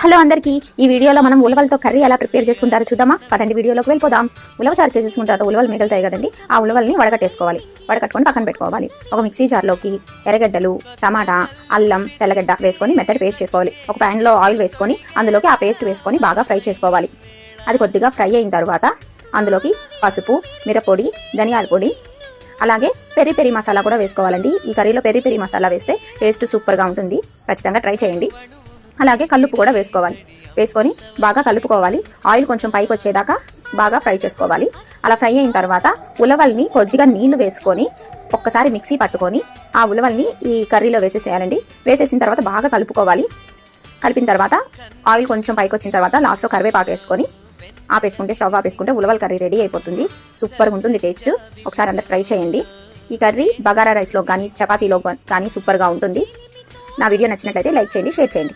Hello అందరికీ ఈ వీడియోలో మనం ఉలవలతో కర్రీ ఎలా ప్రిపేర్ చేసుకుంటారో చూద్దామా? పదండి వీడియోలోకి వెళ్ళిపోదాం. ఉలవ చారు చేసేసుకుంటారు ఉలవలు మిగులుతాయి కదండి. ఆ ఉలవల్ని వడగట్టేసుకోవాలి వడకట్టుకొని పక్కన పెట్టుకోవాలి. ఒక మిక్సీ జార్లోకి ఎర్రగడ్డలు టమాటా అల్లం తెల్లగడ్డ వేసుకొని మెత్తటి పేస్ట్ చేసుకోవాలి. ఒక ప్యాన్లో ఆయిల్ వేసుకొని అందులోకి ఆ పేస్ట్ వేసుకొని బాగా ఫ్రై చేసుకోవాలి. అది కొద్దిగా ఫ్రై అయిన తర్వాత అందులోకి పసుపు మిరపొడి ధనియాల పొడి అలాగే పెరి పెరి మసాలా కూడా వేసుకోవాలండి. ఈ కర్రీలో పెరి పెరి మసాలా వేస్తే టేస్ట్ సూపర్గా ఉంటుంది. ఖచ్చితంగా ట్రై చేయండి. అలాగే కల్లుపు కూడా వేసుకోవాలి. వేసుకొని బాగా కలుపుకోవాలి. ఆయిల్ కొంచెం పైకి వచ్చేదాకా బాగా ఫ్రై చేసుకోవాలి. అలా ఫ్రై అయిన తర్వాత ఉలవల్ని కొద్దిగా నీళ్ళు వేసుకొని ఒక్కసారి మిక్సీ పట్టుకొని ఆ ఉలవల్ని ఈ కర్రీలో వేసేసేయాలండి. వేసేసిన తర్వాత బాగా కలుపుకోవాలి. కలిపిన తర్వాత ఆయిల్ కొంచెం పైకి వచ్చిన తర్వాత లాస్ట్లో కరివేపాకు వేసుకొని ఆపేసుకుంటే స్టవ్ ఆపేసుకుంటే ఉలవల కర్రీ రెడీ అయిపోతుంది. సూపర్గా ఉంటుంది టేస్ట్. ఒకసారి అందరు ట్రై చేయండి. ఈ కర్రీ బగారా రైస్లో కానీ చపాతీలో కానీ సూపర్గా ఉంటుంది. నా వీడియో నచ్చినట్లయితే లైక్ చేయండి షేర్ చేయండి.